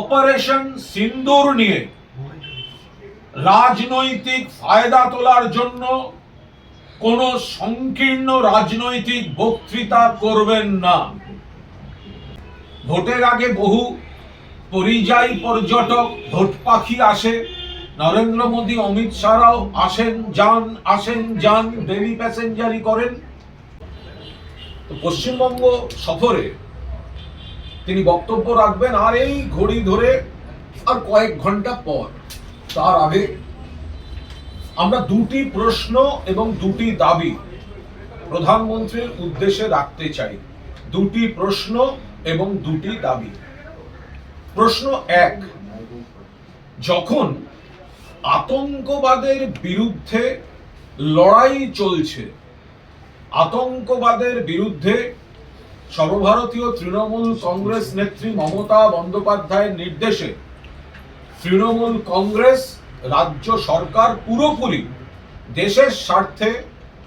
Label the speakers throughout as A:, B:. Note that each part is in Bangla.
A: অপারেশন সিন্দুর নিয়ে রাজনৈতিক ফায়দা তোলার জন্য কোন সংকীর্ণ রাজনৈতিক বক্তৃতা করবেন না। ভোটের আগে বহু পরিযায়ী পর্যটক ভোট পাখি আসে। নরেন্দ্র মোদী, অমিত শাহরাও আসেন, যান আসেন, যান ডেলি প্যাসেঞ্জারি করেন। পশ্চিমবঙ্গ সফরে তিনি বক্তব্য রাখবেন, আর এই ঘড়ি ধরে আর কয়েক ঘণ্টা পর, তার আগে আমরা দুটি প্রশ্ন এবং দুটি দাবি প্রধানমন্ত্রীর উদ্দেশ্যে রাখতে চাই। দুটি প্রশ্ন এবং দুটি দাবি। প্রশ্ন এক, যখন আতঙ্কবাদের বিরুদ্ধে লড়াই চলছে, আতঙ্কবাদের বিরুদ্ধে সর্বভারতীয় তৃণমূল কংগ্রেস নেত্রী মমতা বন্দ্যোপাধ্যায়ের নির্দেশে তৃণমূল কংগ্রেস রাজ্য সরকার পুরোপুরি দেশের স্বার্থে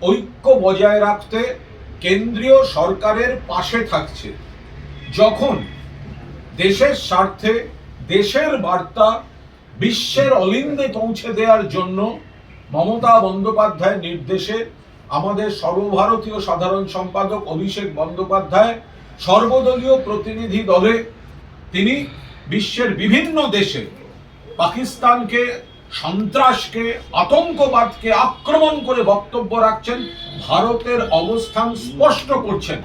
A: ঐক্য বজায় রাখতে কেন্দ্রীয় সরকারের পাশে থাকছে। যখন দেশের স্বার্থে দেশের বার্তা বিশ্বের অলিন্দে পৌঁছে দেওয়ার জন্য মমতা বন্দ্যোপাধ্যায়ের নির্দেশে আমাদের সর্বভারতীয় সাধারণ সম্পাদক অভিষেক বন্দ্যোপাধ্যায়, সর্বদলীয় প্রতিনিধি দলে তিনি বিশ্বের বিভিন্ন দেশে পাকিস্তানকে, সন্ত্রাসকে, আতঙ্কবাদকে আক্রমণ করে বক্তব্য রাখছেন, ভারতের অবস্থান স্পষ্ট করছেন।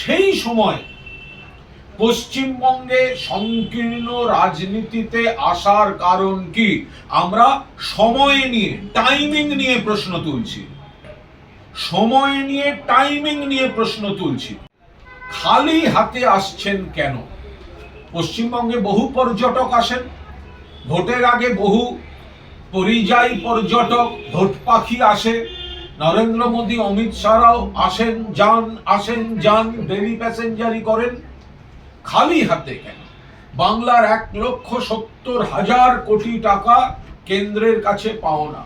A: সেই সময় পশ্চিমবঙ্গে সংকীর্ণ রাজনীতিতে আসার কারণ কি? আমরা সময় নিয়ে টাইমিং নিয়ে প্রশ্ন তুলছি। সময় নিয়ে টাইমিং নিয়ে প্রশ্ন তুলছি। খালি হাতে আসছেন কেন? পশ্চিমবঙ্গে বহু পর্যটক আসেন। ভোটের আগে বহু পরিযায়ী পর্যটক, ভোট পাখি আসে। নরেন্দ্র মোদী, অমিত শাহরাও আসেন, যান আসেন, যান ডেলি প্যাসেঞ্জারি করেন। খালি হাতে কেন? বাংলার এক লক্ষ সত্তর হাজার কোটি টাকা কেন্দ্রের কাছে পাওনা।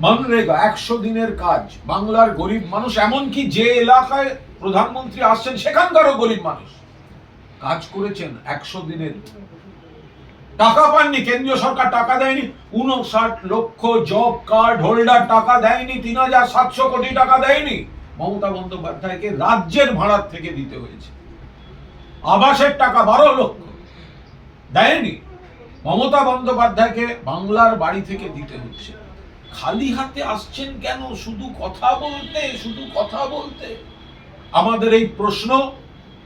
A: মনরেগা, একশো দিনের কাজ। বাংলার গরিব মানুষ, এমনকি যে এলাকায় প্রধানমন্ত্রী আসছেন, সেখানকারও গরিব মানুষ। কাজ করেছেন একশো দিনের। টাকা পাননি, কেন্দ্রীয় সরকার টাকা দেয়নি। উনষাট লক্ষ জব কার্ড হোল্ডার টাকা দেয়নি, তিন হাজার সাতশো কোটি টাকা দেয়নি। মমতা বন্দ্যোপাধ্যায়কে রাজ্যের ভাড়ার থেকে দিতে হয়েছে। আবাসের টাকা বারো লক্ষ দেয়নি। মমতা বন্দ্যোপাধ্যায়কে বাংলার বাড়ি থেকে দিতে হচ্ছে। খালি হাতে আসছেন কেন? শুধু কথা বলতে, শুধু কথা বলতে। আমাদের এই প্রশ্ন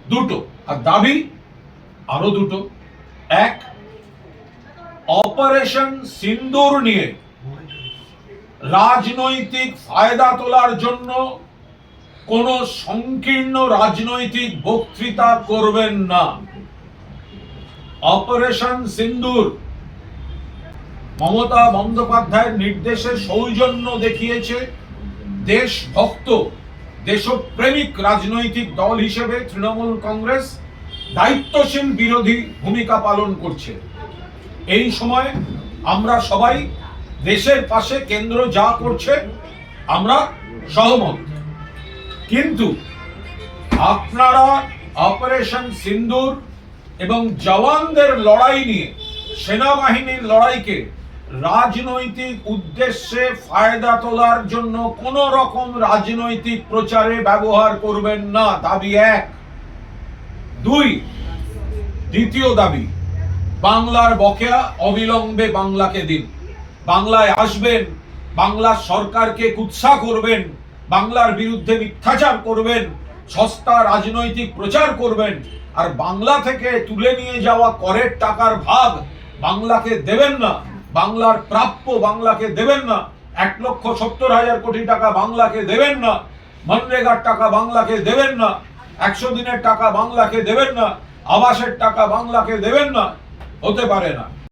A: দুটো, আর দাবি আরও দুটো। এক, অপারেশন সিন্দুর নিয়ে রাজনৈতিক ফায়দা তোলার জন্য কোন সংকীর্ণ রাজনৈতিক বক্তৃতা করবেন না। অপারেশন সিন্দুর মমতা বন্দ্যোপাধ্যায়ের নির্দেশে সৌজন্য দেখিয়েছে দেশভক্ত, দেশপ্রেমিক রাজনৈতিক দল হিসেবে তৃণমূল কংগ্রেস দায়িত্বশীল বিরোধী ভূমিকা পালন করছে। এই সময় আমরা সবাই দেশের পাশে কেন্দ্র যা করছে, আমরা সহমত। কিন্তু আপনারা অপারেশন সিন্দুর এবং জওয়ানদের লড়াই নিয়ে সেনাবাহিনীর লড়াইকে রাজনৈতিক উদ্দেশ্যে ফায়দা তোলার জন্য কোন রকম রাজনৈতিক প্রচারে ব্যবহার করবেন না। দাবি এক। দুই, দ্বিতীয় দাবি, বাংলার বকেয়া অবিলম্বে বাংলাকে দিন। বাংলায় আসবেন বাংলার সরকারকে কুৎসা করবেন, বাংলার বিরুদ্ধে মিথ্যাচার করবেন, সস্তা রাজনৈতিক প্রচার করবেন, আর বাংলা থেকে তুলে নিয়ে যাওয়া করের টাকার ভাগ বাংলাকে দেবেন না। বাংলার প্রাপ্য বাংলাকে দেবেন না। এক লক্ষ সত্তর হাজার কোটি টাকা বাংলাকে দেবেন না। মনরেগার টাকা বাংলাকে দেবেন না। একশো দিনের টাকা বাংলাকে দেবেন না। আবাসের টাকা বাংলাকে দেবেন না। হতে পারে না।